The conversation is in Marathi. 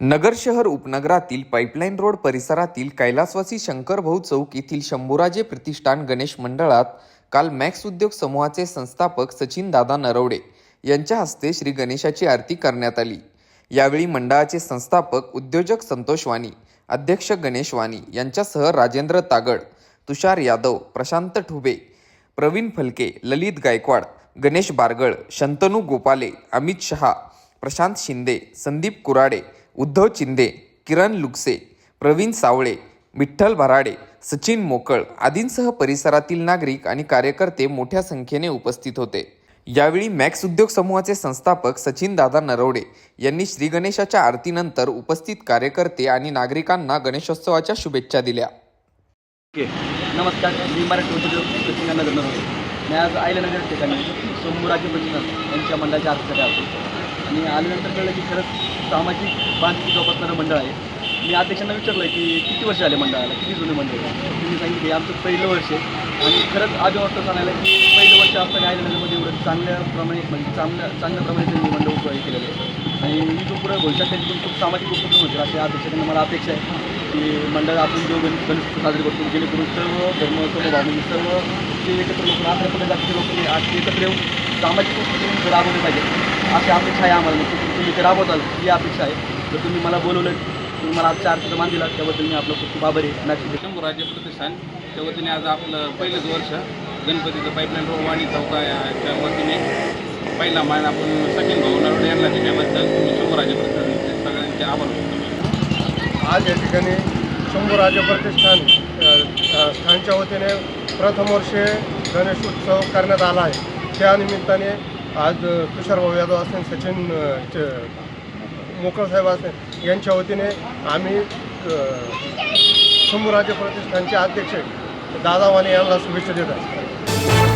नगर शहर उपनगरातील पाईपलाईन रोड परिसरातील कैलासवासी शंकरभाऊ चौक येथील शंभूराजे प्रतिष्ठान गणेश मंडळात काल मॅक्स उद्योग समूहाचे संस्थापक सचिन दादा नरवडे यांच्या हस्ते श्री गणेशाची आरती करण्यात आली. यावेळी मंडळाचे संस्थापक उद्योजक संतोष वाणी अध्यक्ष गणेश वाणी यांच्यासह राजेंद्र तागड तुषार यादव प्रशांत ठुबे प्रवीण फलके ललित गायकवाड गणेश बारगळ शंतनू गोपाले अमित शहा प्रशांत शिंदे संदीप कुराडे उद्धव चिंदे किरण लुकसे प्रवीण सावळे विठ्ठल भराडे सचिन मोकळ आदींसह परिसरातील नागरिक आणि कार्यकर्ते मोठ्या संख्येने उपस्थित होते. यावेळी मॅक्स उद्योग समूहाचे संस्थापक सचिन दादा नरवडे यांनी श्री गणेशाच्या आरतीनंतर उपस्थित कार्यकर्ते आणि नागरिकांना गणेशोत्सवाच्या शुभेच्छा दिल्या. ओके नमस्कार मी मराठी उद्योग नगर नरवडे. मी आज आयल्यानगर ठिकाणी सोमराजे यांच्या मंडळाच्या आरतीसाठी आलो. आणि आल्यानंतर कळलं की खरंच सामाजिक बांधकी जोपासणारं मंडळ आहे. मी अध्यक्षांना विचारलं की किती वर्ष आले मंडळाला? किती जुने मंडळ तुम्ही सांगितलं की आमचं पहिलं वर्ष आहे. आणि खरंच आधी वाटतं सांगायला की पहिलं वर्ष असताना म्हणजे एवढं चांगल्या प्रमाणे म्हणजे चांगल्या चांगल्या प्रमाणे त्यांनी मंडळ उभं केलेलं आहे. आणि इथून पुढे भविष्यात त्यांच्यातून खूप सामाजिक उपक्रम होतील असे अध्यक्षांना मला अपेक्षा आहे. की मंडळ आपण जो गणेश गणेश साजरे करतो जेणेकरून सर्व धर्म समभावनी सर्व जे एकत्र लोक आपल्याकडे जास्त जातीचे लोक हे एकत्र येऊन सामाजिक उपक्रम राबवले पाहिजे अशी अपेक्षा आहे आम्हाला. नक्की तुम्ही ते राबवताल ही अपेक्षा आहे. तर तुम्ही मला बोलवलं तुम्ही मला आजच्या आरतीचा मान दिला त्याबद्दल मी आपलं खूप खूप आभारी आहे. मॅक्स शंभूराजे प्रतिष्ठान त्या वतीने आज आपलं पहिलंच वर्ष गणपतीचं पाईपलाईन रोड वाणी चौकाच्या वतीने. पहिला मान आपण सचिन भाऊ नरवडे यांना दिल्याबद्दल मी शंभूराजे प्रतिष्ठानचे सगळ्यांचे आभार. आज या ठिकाणी शंभूराजे प्रतिष्ठान अ, अ, स्थानच्या वतीने प्रथम वर्षे गणेश उत्सव करण्यात आला आहे. त्या निमित्ताने आज तुषार तुषारभाऊ यादव असेल सचिन अ, मोकळ साहेब असेल यांच्या वतीने आम्ही अ, शंभूराजे प्रतिष्ठानचे अध्यक्ष दादा वाणी यांना शुभेच्छा देत आहे